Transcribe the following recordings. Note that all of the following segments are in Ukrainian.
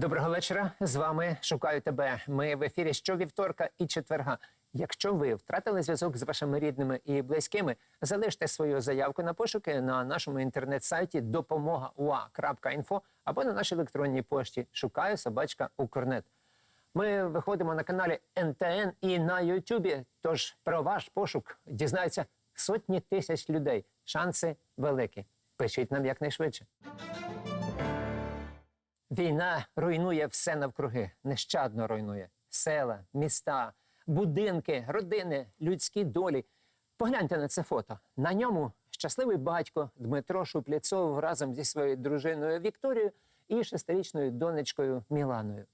Доброго вечора. З вами шукаю тебе. Ми в ефірі щовівторка і четверга. Якщо ви втратили зв'язок з вашими рідними і близькими, залиште свою заявку на пошуки на нашому інтернет-сайті допомога.ua.info або на нашій електронній пошті шукаю собачка Укрнет. Ми виходимо на каналі НТН і на Ютубі. Тож про ваш пошук дізнаються сотні тисяч людей. Шанси великі. Пишіть нам якнайшвидше. Війна руйнує все навкруги, нещадно руйнує села, міста, будинки, родини, людські долі. Погляньте на це фото. На ньому щасливий батько Дмитро Шуплєцов разом зі своєю дружиною Вікторією і шестирічною донечкою Міланою.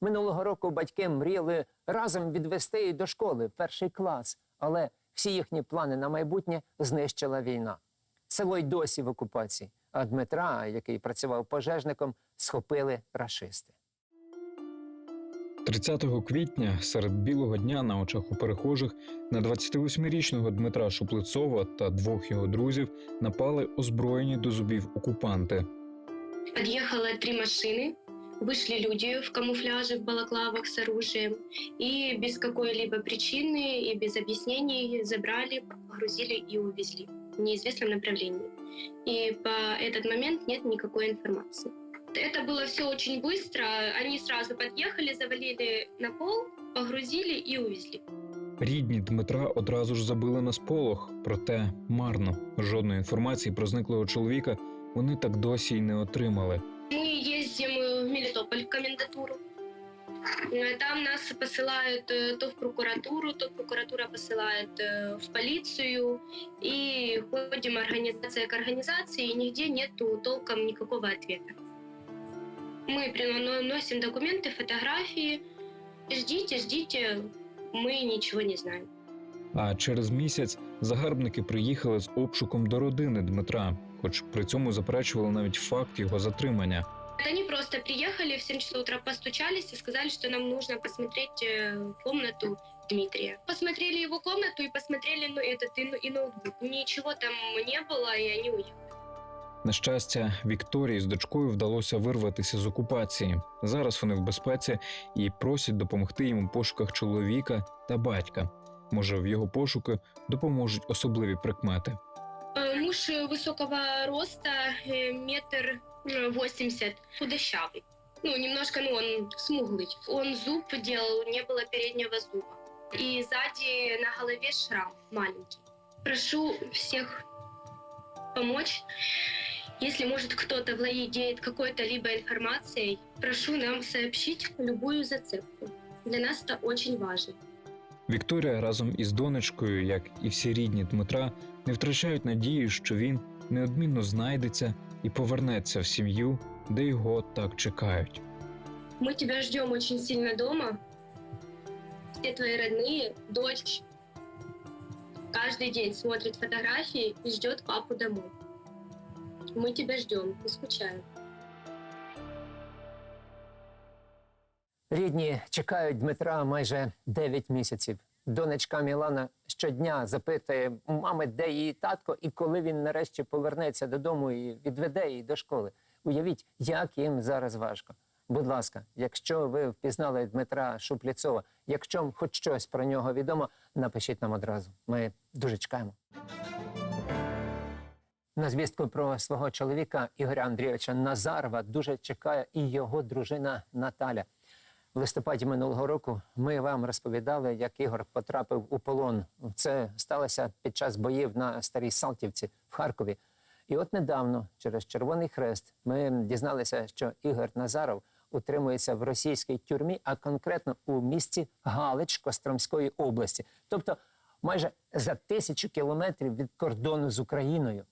Минулого року батьки мріяли разом відвести її до школи перший клас, але всі їхні плани на майбутнє знищила війна. Село й досі в окупації. А Дмитра, який працював пожежником, схопили рашисти. 30 квітня серед білого дня на очах у перехожих на 28-річного Дмитра Шуплецова та двох його друзів напали озброєні до зубів окупанти. Подъехало три машины, вышли люди в камуфляже, в балаклавах с оружием, и без какой-либо причины и без объяснений забрали, погрузили и увезли в неизвестном направлении. И по этот момент нет никакой информации. Это было все очень быстро. Они сразу подъехали, завалили на пол, погрузили и увезли. Рідні Дмитра одразу ж забили на сполох, проте марно. Жодної інформації про зниклого чоловіка вони так досі й не отримали. Мы ездим в Мелитополь в комендатуру. Э, Там нас посылают э, то в прокуратуру, то прокуратура посылает э, в полицию. И ходим организация к организации, и нигде нету толком никакого ответа. Мы приносим документы, фотографии. Ждите, ждите, мы ничего не знаем. А через місяць загарбники приїхали з обшуком до родини Дмитра, хоч при цьому заперечували навіть факт його затримання. Они просто приехали в 7 часов утра, постучались и сказали, что нам нужно посмотреть э, комнату Дмитрия. Посмотрели его комнату и посмотрели ну, этот и, и ноутбук. Ничего там не было, и они уехали. На щастя, Вікторії з дочкою вдалося вирватися з окупації. Зараз вони в безпеці і просять допомогти їм у пошуках чоловіка та батька. Може, в його пошуки допоможуть особливі прикмети. Э, Муж э, высокого роста, э, метр э, восемьдесят, худощавый. Ну, немножко, ну, он смуглый. Он зуб делал, не было переднего зуба. И сзади на голове шрам маленький. Прошу всех помочь. Если, может, кто-то владеет какой-то либо информацией, прошу нам сообщить любую зацепку. Для нас это очень важно. Вікторія разом із донечкою, як і всі рідні Дмитра, не втрачають надії, що він неодмінно знайдеться і повернеться в сім'ю, де його так чекають. Мы тебя ждем очень сильно дома Все твои родные, дочь, каждый день смотрит фотографии и ждет папу домой. Мы тебя ждем, не скучаем. Рідні чекають Дмитра майже 9 місяців. Донечка Мілана щодня запитує у мами, де її татко, і коли він нарешті повернеться додому і відведе її до школи. Уявіть, як їм зараз важко. Будь ласка, якщо ви впізнали Дмитра Шуплєцова, якщо хоч щось про нього відомо, напишіть нам одразу. Ми дуже чекаємо. На звістку про свого чоловіка Ігоря Андрійовича Назарова дуже чекає і його дружина Наталя. В листопаді минулого року ми вам розповідали, як Ігор потрапив у полон. Це сталося під час боїв на Старій Салтівці в Харкові. І от недавно, через Червоний Хрест, ми дізналися, що Ігор Назаров утримується в російській тюрмі, а конкретно у місті Галич Костромської області, тобто майже за тисячу кілометрів від кордону з Україною.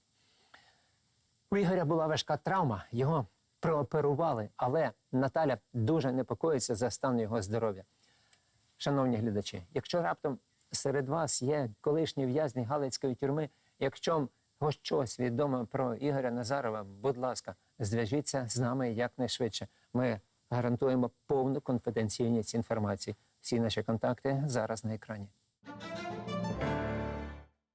У Ігоря була важка травма, його прооперували, але Наталя дуже непокоїться за стан його здоров'я. Шановні глядачі, якщо раптом серед вас є колишні в'язні Галицької тюрми, якщо вам щось відомо про Ігоря Назарова, будь ласка, зв'яжіться з нами якнайшвидше. Ми гарантуємо повну конфіденційність інформації. Всі наші контакти зараз на екрані.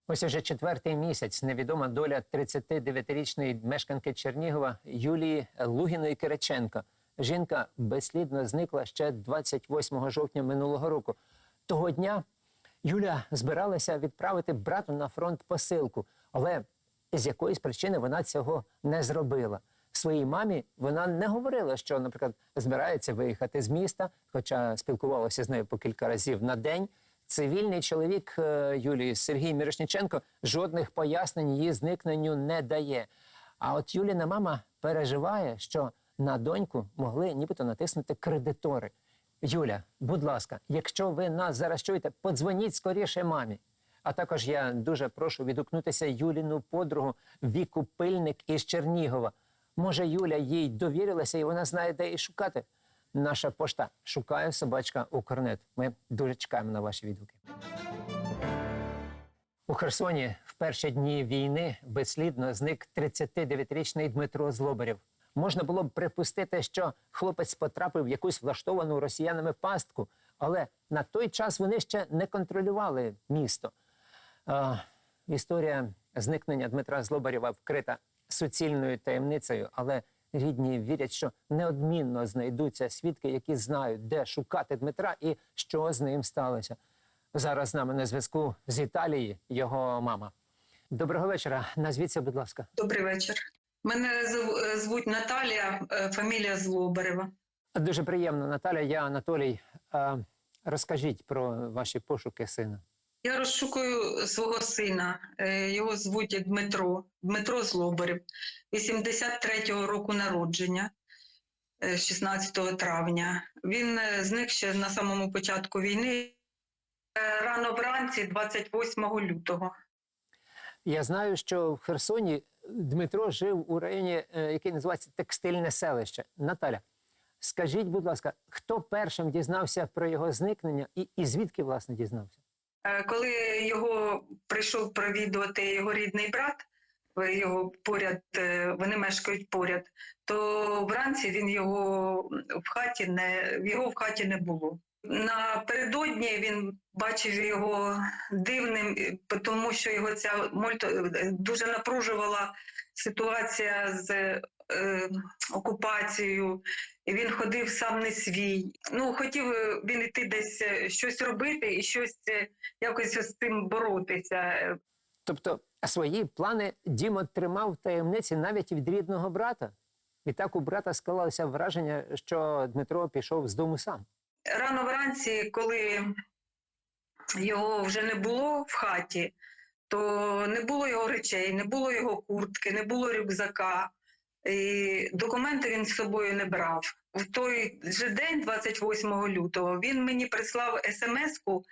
Ось уже четвертий місяць невідома доля 39-річної мешканки Чернігова Юлії Лугіної Кириченко. жінка безслідно зникла ще 28 жовтня минулого року. Того дня Юля збиралася відправити брату на фронт посилку, але з якоїсь причини вона цього не зробила. Своїй мамі вона не говорила, що, наприклад, збирається виїхати з міста, хоча спілкувалася з нею по кілька разів на день. Цивільний чоловік е, Юлії Сергій Мірошніченко жодних пояснень її зникненню не дає. А от Юліна мама переживає, що на доньку могли нібито натиснути кредитори. Юля, будь ласка, якщо ви нас зараз чуєте, подзвоніть скоріше мамі. А також я дуже прошу відгукнутися Юліну подругу Віку Пильник із Чернігова. Може, Юля їй довірилася і вона знає, де її шукати. Наша пошта шукає собачка Укрнет. Ми дуже чекаємо на ваші відгуки. У Херсоні в перші дні війни безслідно зник 39-річний Дмитро Злобарєв. Можна було б припустити, що хлопець потрапив в якусь влаштовану росіянами пастку, але на той час вони ще не контролювали місто. Е, історія зникнення Дмитра Злобарєва вкрита суцільною таємницею, але рідні вірять, що неодмінно знайдуться свідки, які знають, де шукати Дмитра і що з ним сталося. Зараз з нами на зв'язку з Італії його мама. Доброго вечора. Назвіться, будь ласка. Добрий вечір. Мене е, звуть Наталія, е, фамілія Злобарева. Дуже приємно, Наталя. Я Анатолій. Е, Розкажіть про ваші пошуки сина. Я розшукую свого сина. е, Його звуть Дмитро. Дмитро Злобарев, 83-го року народження, е, 16 травня. Він е, зник ще на самому початку війни. е, Рано вранці, 28 лютого. Я знаю, що в Херсоні Дмитро жив у районі, е, який називається Текстильне селище. Наталя, скажіть, будь ласка, хто першим дізнався про його зникнення і, і звідки власне дізнався? Е, Коли його прийшов провідувати його рідний брат, його поряд, е, вони мешкають поряд, то вранці він його в хаті не його в хаті не було. Напередодні він бачив його дивним, е, тому що його ця мольто е, дуже напружувала ситуація з е, окупацією. І він ходив сам не свій. Ну, хотів е, він іти десь е, щось робити і щось е, якось з цим боротися. Тобто свої плани Діма тримав в таємниці навіть від рідного брата. І так у брата склалося враження, що Дмитро пішов з дому сам. Рано вранці, коли його вже не було в хаті, то не було його речей, не було його куртки, не було рюкзака. І документи він з собою не брав. В той же день, 28 лютого, він мені прислав смс-ку,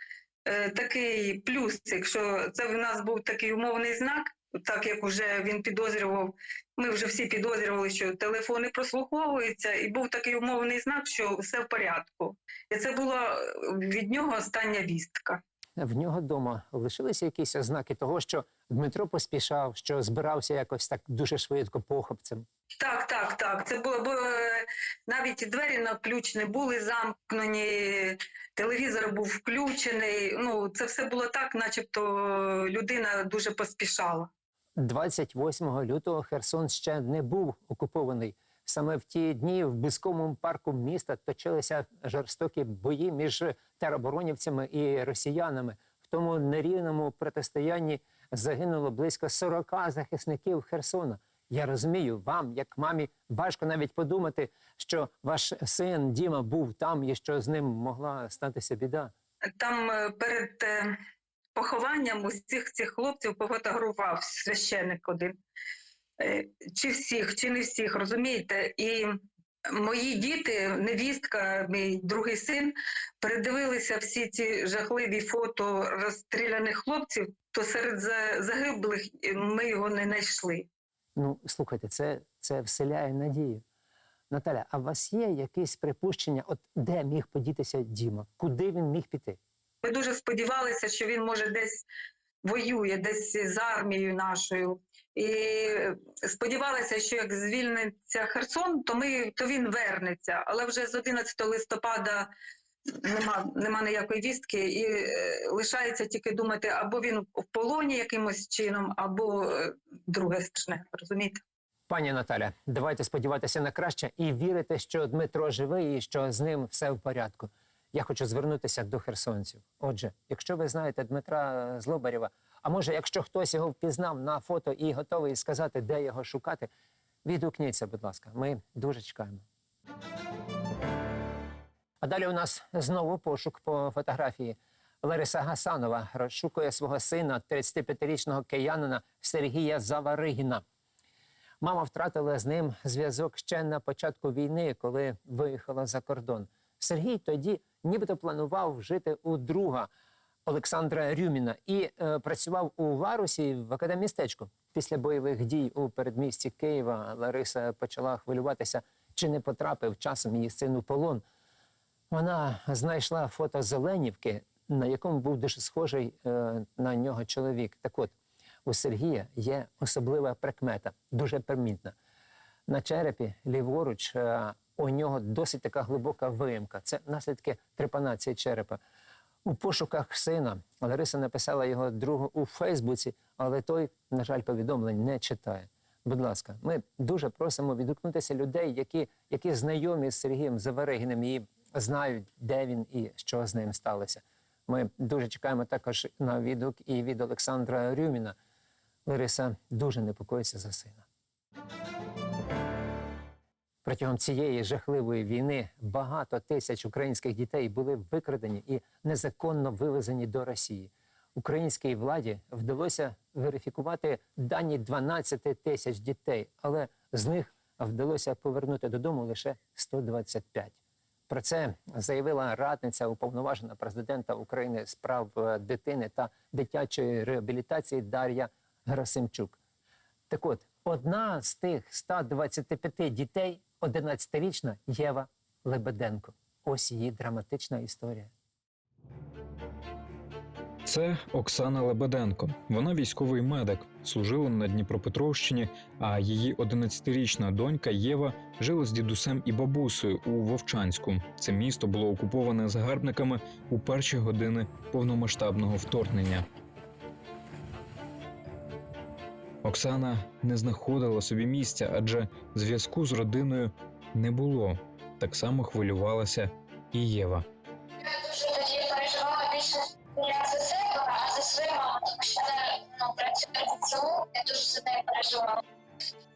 е, такий плюсик, що це в нас був такий умовний знак, так як вже він підозрював. Ми вже всі підозрювали, що телефони прослуховуються, і був такий умовний знак, що все в порядку. І це була від нього остання вістка. В нього вдома лишилися якісь ознаки того, що Дмитро поспішав, що збирався якось так дуже швидко похопцем. Так, так, так. Це було, бо навіть двері на ключ не були замкнені, телевізор був включений. Ну, це все було так, начебто людина дуже поспішала. 28 лютого Херсон ще не був окупований. Саме в ті дні в близькому парку міста точилися жорстокі бої між тероборонівцями і росіянами. В тому нерівному протистоянні загинуло близько 40 захисників Херсона. Я розумію, вам, як мамі, важко навіть подумати, що ваш син Діма був там і що з ним могла статися біда. Там е, перед е, похованням усіх цих хлопців пофотографував священник один. Е, Чи всіх, чи не всіх, розумієте? І мої діти, невістка, мій другий син, передивилися всі ці жахливі фото розстріляних хлопців, то серед загиблих ми його не знайшли. Ну, слухайте, це, це вселяє надію. Наталя, а у вас є якесь припущення, от де міг подітися Діма? Куди він міг піти? Ми дуже сподівалися, що він може десь воює, десь з армією нашою. І сподівалися, що як звільниться Херсон, то ми то він вернеться. Але вже з 11 листопада нема, нема ніякої вістки, і е, лишається тільки думати, або він в полоні якимось чином, або е, друге страшне, розумієте? Пані Наталя, давайте сподіватися на краще і вірити, що Дмитро живий і що з ним все в порядку. Я хочу звернутися до херсонців. Отже, якщо ви знаєте Дмитра Злобарєва, а може, якщо хтось його впізнав на фото і готовий сказати, де його шукати, відгукніться, будь ласка. Ми дуже чекаємо. А далі у нас знову пошук по фотографії. Лариса Гасанова розшукує свого сина, 35-річного киянина Сергія Заваригіна. Мама втратила з ним зв'язок ще на початку війни, коли виїхала за кордон. Сергій тоді нібито планував жити у друга Олександра Рюміна і е, працював у Варусі в академістечку. Після бойових дій у передмісті Києва Лариса почала хвилюватися, чи не потрапив часом її син у полон. Вона знайшла фото Зеленівки, на якому був дуже схожий е, на нього чоловік. Так от, у Сергія є особлива прикмета, дуже примітна. На черепі ліворуч е, у нього досить така глибока виїмка. Це наслідки трепанації черепа. У пошуках сина Лариса написала його другу у Фейсбуці, але той, на жаль, повідомлень не читає. Будь ласка, ми дуже просимо відгукнутися людей, які, які знайомі з Сергієм Заваригіним і знають, де він і що з ним сталося. Ми дуже чекаємо також на відгук і від Олександра Рюміна. Лариса дуже непокоїться за сина. Протягом цієї жахливої війни багато тисяч українських дітей були викрадені і незаконно вивезені до Росії. Українській владі вдалося верифікувати дані 12 тисяч дітей, але з них вдалося повернути додому лише 125. Про це заявила радниця уповноважена президента України з прав е, дитини та дитячої реабілітації Дар'я Герасимчук. Так от, одна з тих 125 дітей 11-річна Єва Лебеденко. Ось її драматична історія. Це Оксана Лебеденко. Вона військовий медик, служила на Дніпропетровщині, а її 11-річна донька Єва жила з дідусем і бабусею у Вовчанську. Це місто було окуповане загарбниками у перші години повномасштабного вторгнення. Оксана не знаходила собі місця, адже зв'язку з родиною не було. Так само хвилювалася і Єва. Я дуже тоді переживала більше не за себе, а за свою маму, тому що вона ну, працює в ЦУ, я дуже за нею переживала.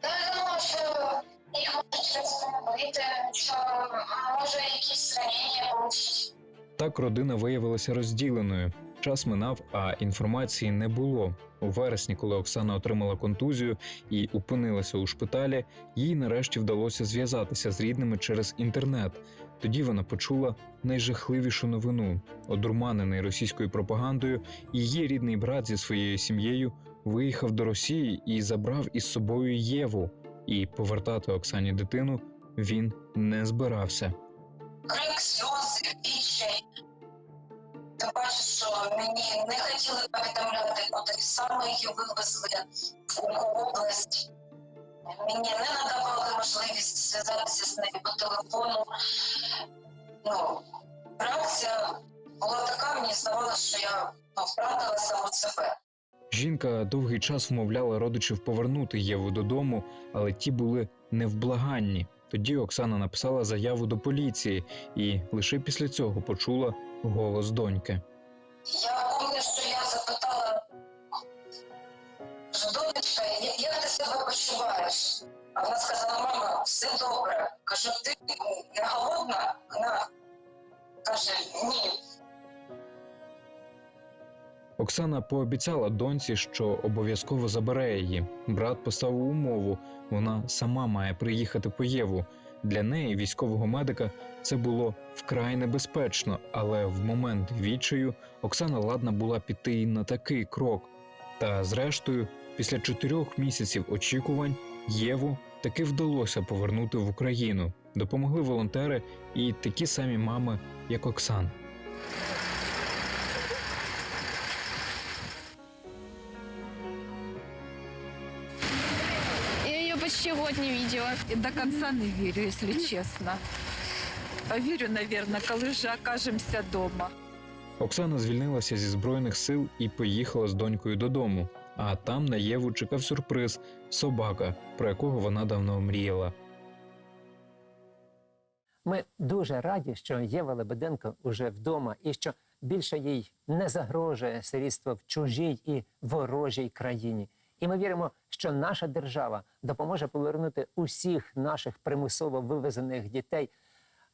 Ну, я думала, що їх можуть розстановити, що може якісь ранення получить. Так родина виявилася розділеною. Час минав, а інформації не було. У вересні, коли Оксана отримала контузію і опинилася у шпиталі, їй нарешті вдалося зв'язатися з рідними через інтернет. Тоді вона почула найжахливішу новину. Одурманений російською пропагандою, її рідний брат зі своєю сім'єю виїхав до Росії і забрав із собою Єву. І повертати Оксані дитину він не збирався. Крик, сльози, відчай. Ти бачиш, що мені не хотіли повідомляти, куди саме її вивезли, в область. Мені не надавали можливість зв'язатися з нею по телефону. Ну, реакція була така, мені здавалося, що я ну, втратила саму себе. Жінка довгий час вмовляла родичів повернути Єву додому, але ті були невблаганні. Тоді Оксана написала заяву до поліції і лише після цього почула голос доньки. Я пам'ятаю, що я запитала, донечка, як ти себе почуваєш? А вона сказала, мама, все добре. Кажу, ти не голодна? Вона каже, ні. Оксана пообіцяла доньці, що обов'язково забере її. Брат поставив умову: вона сама має приїхати по Єву. Для неї, військового медика, це було вкрай небезпечно, але в момент відчаю Оксана ладна була піти і на такий крок. Та зрештою, після чотирьох місяців очікувань, Єву таки вдалося повернути в Україну. Допомогли волонтери і такі самі мами, як Оксана. Ее почти не видела. И до конца не верю, если честно. Поверю, наверное, коли вже окажемося дома. Оксана звільнилася зі збройних сил і поїхала з донькою додому. А там на Єву чекав сюрприз собака, про якого вона давно мріяла. Ми дуже раді, що Єва Лебеденко уже вдома і що більше їй не загрожує сирітство в чужій і ворожій країні. І ми віримо, що наша держава допоможе повернути усіх наших примусово вивезених дітей,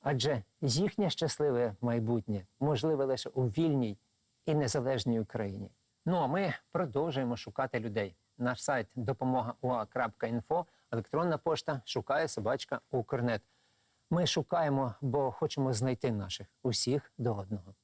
адже їхнє щасливе майбутнє можливе лише у вільній і незалежній Україні. Ну а ми продовжуємо шукати людей. Наш сайт допомога.ua.info, електронна пошта шукає собачка Укрнет. Ми шукаємо, бо хочемо знайти наших усіх до одного.